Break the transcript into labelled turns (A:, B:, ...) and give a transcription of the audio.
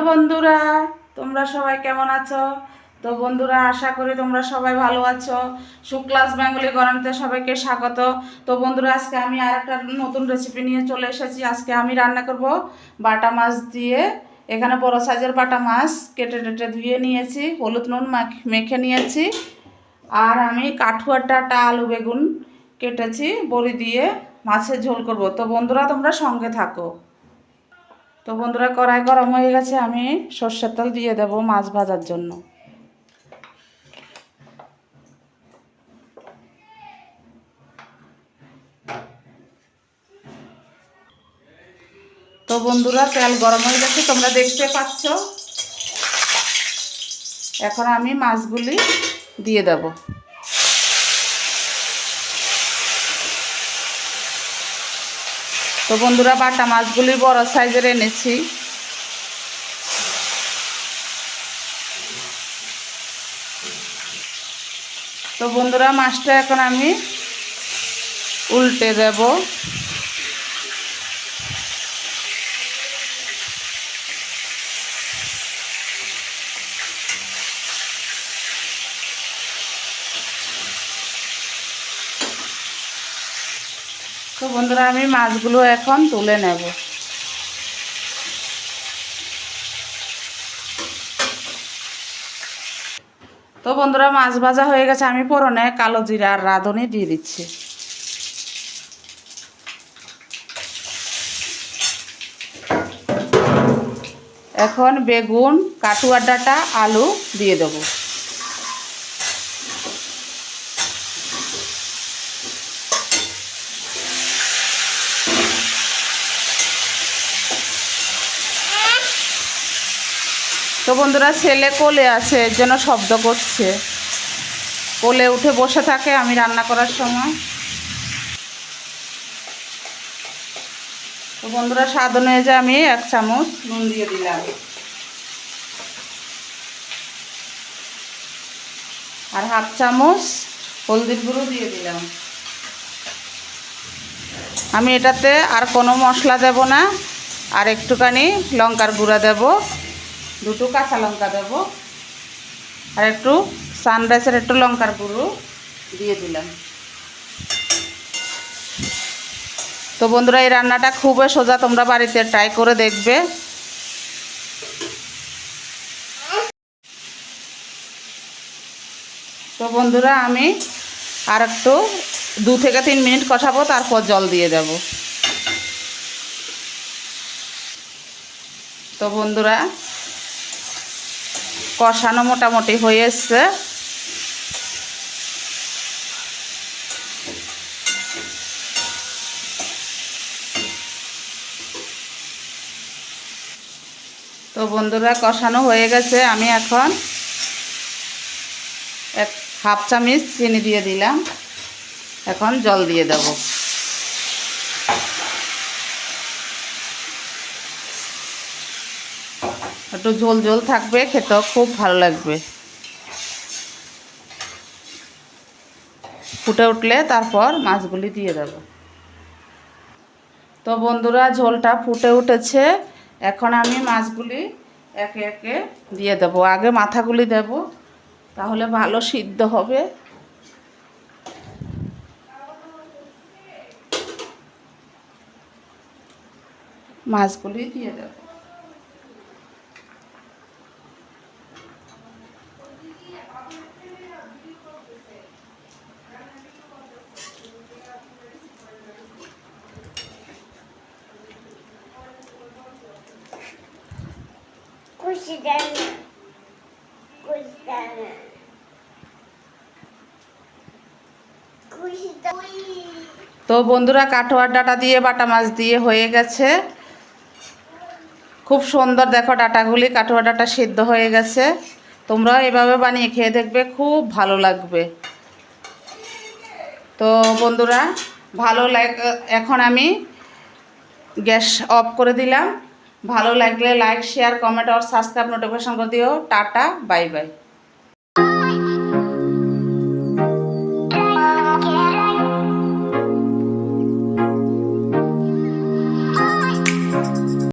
A: বন্ধুরা, তোমরা সবাই কেমন আছো? তো বন্ধুরা, আশা করি তোমরা সবাই ভালো আছো। শুক্লাস বেঙ্গলি গরমতে সবাইকে স্বাগত। তো বন্ধুরা, আজকে আমি আর একটা নতুন রেসিপি নিয়ে চলে এসেছি। আজকে আমি রান্না করব বাটা মাছ দিয়ে। এখানে বড় সাইজের বাটা মাছ কেটে টেটে ধুয়ে নিয়েছি, হলুদ নুন মাখ- মেখে নিয়েছি। আর আমি কাঠুয়ার ডাটা আলু বেগুন কেটেছি, বড়ি দিয়ে মাছের ঝোল করব। তো বন্ধুরা, তোমরা সঙ্গে থাকো। তো বন্ধুরা, কড়াই গরম হয়ে গেছে, আমি সর্ষের তেল দিয়ে দেব মাছ ভাজার জন্য। তো বন্ধুরা, তেল গরম হয়ে গেছে, তোমরা দেখতে পাচ্ছ। এখন আমি মাছগুলি দিয়ে দেব। তো বন্ধুরা বাটা মাছগুলি বড় সাইজের এনেছি। তো বন্ধুরা মাছটা এখন আমি উল্টে দেব। তো বন্ধুরা, আমি মাছগুলো এখন তুলে নেব। তো বন্ধুরা, মাছ ভাজা হয়ে গেছে। আমি পরনে কালো জিরা আর রাঁধুনি দিয়ে দিচ্ছি। এখন বেগুন কাটুয়ার ডাটা, আলু দিয়ে দেবো। তো বন্ধুরা, ছেলে কোলে আছে, এর জন্য শব্দ করছে। কোলে উঠে বসে থাকে আমি রান্না করার সময়। তো বন্ধুরা, স্বাদ অনুযায়ী আমি এক চামচ নুন দিয়ে দিলাম। আর হাফ চামচ হলদির গুঁড়ো দিয়ে দিলাম। আমি এটাতে আর কোনো মশলা দেব না, আর একটুখানি লঙ্কার গুঁড়া দেব। দুটো কাঁচা লঙ্কা দেব। আর একটু সানরাইসের একটু লঙ্কার গুঁড়ো দিয়ে দিলাম। তো বন্ধুরা, এই রান্নাটা খুবই সোজা, তোমরা বাড়িতে ট্রাই করে দেখবে। তো বন্ধুরা, আমি আর একটু দু থেকে তিন মিনিট কষাবো, তারপর জল দিয়ে দেব। তো বন্ধুরা কষানো মোটামুটি হয়ে এসছে। তো বন্ধুরা, কষানো হয়ে গেছে। আমি এখন এক হাফ চামচ চিনি দিয়ে দিলাম। এখন জল দিয়ে দেব। একটু ঝোল ঝোল থাকবে, খেতেও খুব ভালো লাগবে। ফুটে উঠলে তারপর মাছগুলি দিয়ে দেব। তো বন্ধুরা, ঝোলটা ফুটে উঠেছে। এখন আমি মাছগুলি একে একে দিয়ে দেব। আগে মাথাগুলি দেব, তাহলে ভালো সিদ্ধ হবে। মাছগুলি দিয়ে দেব।
B: Kuşlarını. Kuşlarını. Kuşlarını.
A: তো বন্ধুরা কাঠোয়ার ডাটা দিয়ে, বাটা মাছ দিয়ে হয়ে গেছে খুব সুন্দর দেখো ডাটাগুলি কাঠোয়া ডাটা সিদ্ধ হয়ে গেছে তোমরাও এভাবে বানিয়ে খেয়ে দেখবে, খুব ভালো লাগবে তো বন্ধুরা, ভালো লাগ এখন আমি গ্যাস অফ করে দিলাম ভালো লাগলে লাইক শেয়ার কমেন্ট আর সাবস্ক্রাইব নোটিফিকেশন করে দিও। Tata bye bye